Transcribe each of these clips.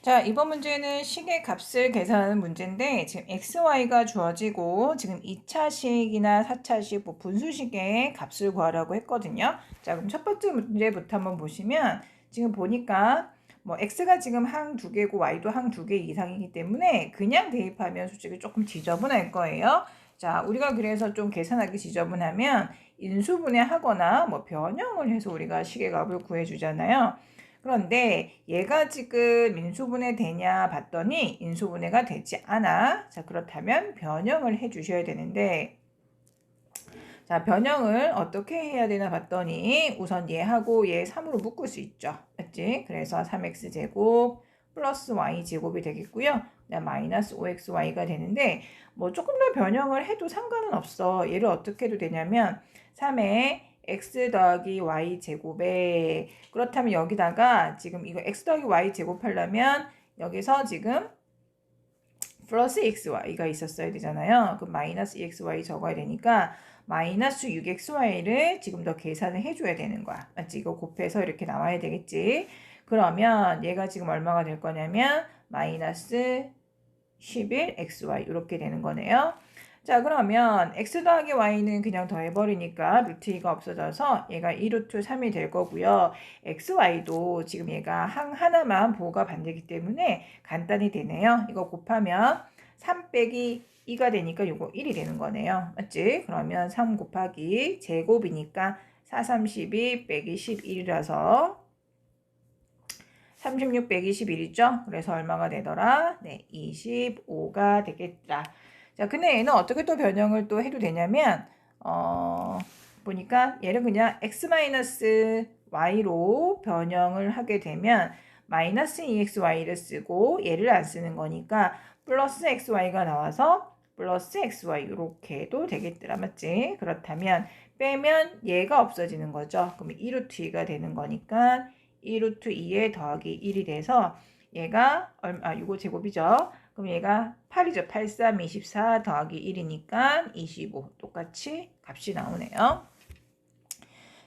자, 이번 문제는 식의 값을 계산하는 문제인데 지금 xy가 주어지고 지금 2차식이나 4차식 뭐 분수식의 값을 구하라고 했거든요. 자, 그럼 첫 번째 문제부터 한번 보시면 지금 보니까 뭐 x가 지금 항 두 개고 y도 항 두 개 이상이기 때문에 그냥 대입하면 솔직히 조금 지저분할 거예요. 자, 우리가 그래서 좀 계산하기 지저분하면 인수분해 하거나 뭐 변형을 해서 우리가 식의 값을 구해 주잖아요. 그런데 얘가 지금 인수분해 되냐 봤더니 인수분해가 되지 않아. 자, 그렇다면 변형을 해 주셔야 되는데 자, 변형을 어떻게 해야 되나 봤더니 우선 얘하고 얘 3으로 묶을 수 있죠. 맞지? 그래서 3x제곱 플러스 y제곱이 되겠고요. 마이너스 5xy가 되는데 뭐 조금 더 변형을 해도 상관은 없어. 얘를 어떻게 해도 되냐면 3에 x 더하기 y 제곱에 그렇다면 여기다가 지금 이거 x 더하기 y 제곱하려면 여기서 지금 플러스 xy가 있었어야 되잖아요. 그럼 마이너스 2xy 적어야 되니까 마이너스 6xy를 지금 더 계산을 해줘야 되는 거야. 맞지? 이거 곱해서 이렇게 나와야 되겠지? 그러면 얘가 지금 얼마가 될 거냐면 마이너스 11xy 이렇게 되는 거네요. 자 그러면 x 더하기 y는 그냥 더해버리니까 루트 2가 없어져서 얘가 2루트 3이 될 거고요. xy도 지금 얘가 항 하나만 보호가 반대기 때문에 간단히 되네요. 이거 곱하면 3 빼기 2가 되니까 이거 1이 되는 거네요. 맞지? 그러면 3 곱하기 제곱이니까 4, 32 빼기 11이라서 36 빼기 11이죠? 그래서 얼마가 되더라? 네, 25가 되겠다. 자, 근데 얘는 어떻게 또 변형을 또 해도 되냐면, 어, 보니까 얘를 그냥 x-y로 변형을 하게 되면 마이너스 2xy를 쓰고 얘를 안 쓰는 거니까 플러스 xy가 나와서 플러스 xy 이렇게도 되겠더라 맞지? 그렇다면 빼면 얘가 없어지는 거죠. 그럼 2루트 2가 되는 거니까 2루트 2에 더하기 1이 돼서 얘가 얼마, 아, 이거 제곱이죠. 그럼 얘가 8이죠. 8, 3, 24 더하기 1이니까 25. 똑같이 값이 나오네요.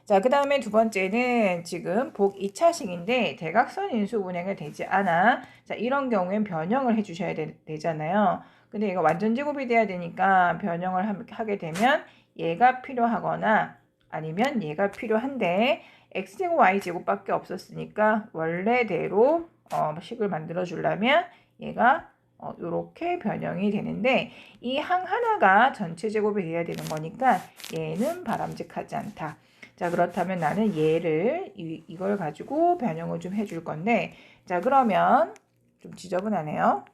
자, 그 다음에 두 번째는 지금 복 2차식인데 대각선 인수 분해가 되지 않아. 자, 이런 경우엔 변형을 해주셔야 되, 잖아요 근데 이거 완전 제곱이 돼야 되니까 변형을 하, 게 되면 얘가 필요하거나 아니면 얘가 필요한데 x제곱 y제곱밖에 없었으니까 원래대로 어, 식을 만들어 주려면 얘가 어, 이렇게 변형이 되는데 이 항 하나가 전체 제곱이 돼야 되는 거니까 얘는 바람직하지 않다. 자 그렇다면 나는 얘를 이, 이걸 가지고 변형을 좀 해줄 건데 자 그러면 좀 지저분하네요.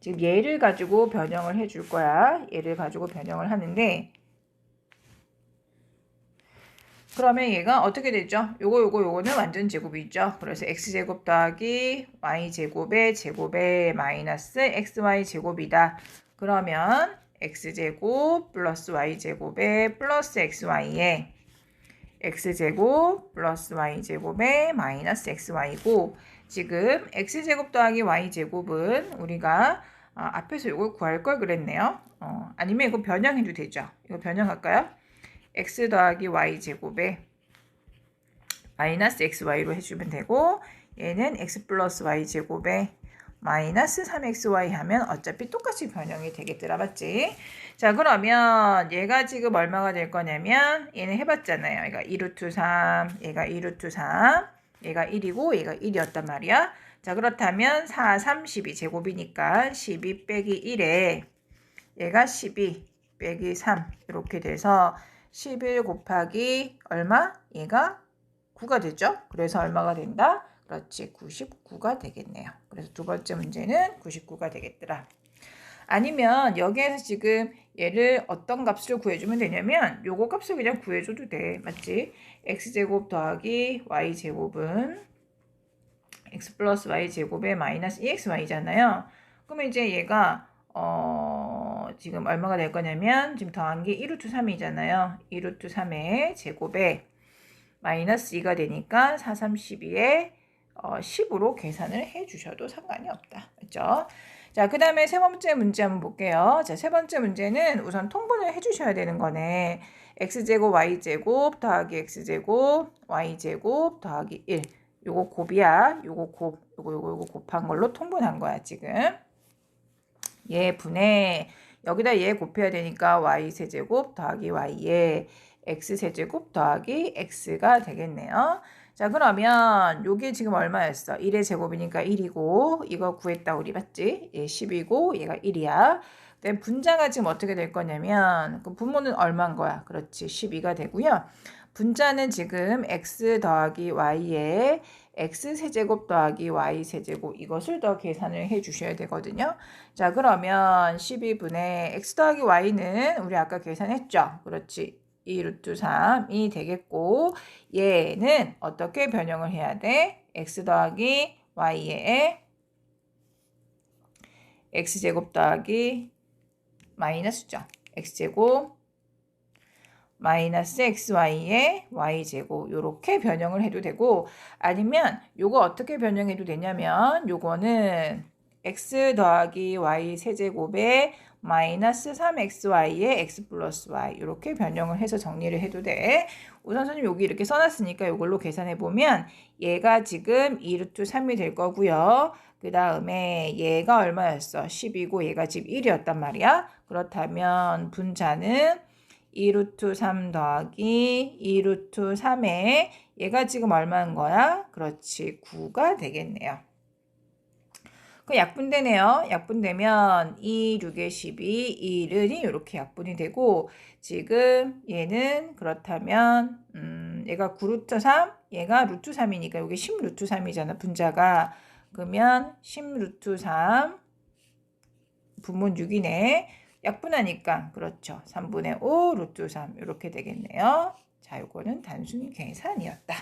지금 얘를 가지고 변형을 해줄 거야. 얘를 가지고 변형을 하는데 그러면 얘가 어떻게 되죠? 요거 요거 요거는 완전 제곱이 있죠. 그래서 x제곱 더하기 y제곱의 제곱의 마이너스 xy 제곱이다. 그러면 x제곱 플러스 y제곱의 플러스 xy에 x제곱 플러스 y제곱의 마이너스 xy고 지금 x제곱 더하기 y제곱은 우리가 아, 앞에서 이걸 구할 걸 그랬네요. 어, 아니면 이거 변형해도 되죠. 이거 변형할까요? X 더하기 y 제곱에 마이너스 xy로 해주면 되고 얘는 x 플러스 y 제곱에 마이너스 3xy 하면 어차피 똑같이 변형이 되겠더라 맞지? 자 그러면 얘가 지금 얼마가 될 거냐면 얘는 해봤잖아요. 얘가 2루트 3, 얘가 2루트 3, 얘가 1이고 얘가 1이었단 말이야. 자 그렇다면 4, 3, 12 제곱이니까 12 빼기 1에 얘가 12 빼기 3 이렇게 돼서 11 곱하기 얼마? 얘가 9가 되죠? 그래서 얼마가 된다? 그렇지 99가 되겠네요. 그래서 두 번째 문제는 99가 되겠더라. 아니면 여기에서 지금 얘를 어떤 값을 구해주면 되냐면 요거 값을 그냥 구해줘도 돼. 맞지? x제곱 더하기 y제곱은 x 플러스 y제곱에 마이너스 2xy잖아요. 그러면 이제 얘가 어, 지금 얼마가 될 거냐면 지금 더한 게 1루트 3이잖아요. 1루트 3의 제곱에 마이너스 2가 되니까 4, 3, 12에 어, 10으로 계산을 해 주셔도 상관이 없다. 그렇죠? 자, 그 다음에 세 번째 문제 한번 볼게요. 자, 세 번째 문제는 우선 통분을 해 주셔야 되는 거네. x제곱 y제곱 더하기 x제곱 y제곱 더하기 1. 요거 곱이야. 요거 곱, 요거 요거 요거 곱한 걸로 통분한 거야, 지금. 얘 분의 여기다 얘 곱해야 되니까 y 세제곱 더하기 y에 x 세제곱 더하기 x가 되겠네요. 자, 그러면 요게 지금 얼마였어? 1의 제곱이니까 1이고 이거 구했다 우리 맞지? 얘 10이고 얘가 1이야. 그다음 분자가 지금 어떻게 될 거냐면 그 분모는 얼마인 거야? 그렇지. 12가 되고요. 분자는 지금 x 더하기 y에 x 세제곱 더하기 y 세제곱 이것을 더 계산을 해 주셔야 되거든요. 자, 그러면 12분의 x 더하기 y는 우리 아까 계산했죠? 그렇지. 2 루트 3이 되겠고 얘는 어떻게 변형을 해야 돼? x 더하기 y에 x제곱 더하기 마이너스죠. x제곱 마이너스 xy에 y제곱 요렇게 변형을 해도 되고 아니면 요거 어떻게 변형해도 되냐면 요거는 x 더하기 y 세제곱에 마이너스 3xy에 x 플러스 y 이렇게 변형을 해서 정리를 해도 돼. 우선 선생님 여기 이렇게 써놨으니까 이걸로 계산해 보면 얘가 지금 2루트 3이 될 거고요. 그 다음에 얘가 얼마였어? 10이고 얘가 지금 1이었단 말이야. 그렇다면 분자는 2루트 3 더하기 2루트 3에 얘가 지금 얼마인 거야? 그렇지 9가 되겠네요. 그 약분되네요. 약분되면 2, 6에 12, 1은 이렇게 약분이 되고 지금 얘는 그렇다면 음, 얘가 9루트 3, 얘가 루트 3이니까 여기 10루트 3이잖아. 분자가 그러면 10루트 3 분문 6이네. 약분하니까 그렇죠. 3분의 5 루트 3 이렇게 되겠네요. 자, 요거는 단순 계산이었다.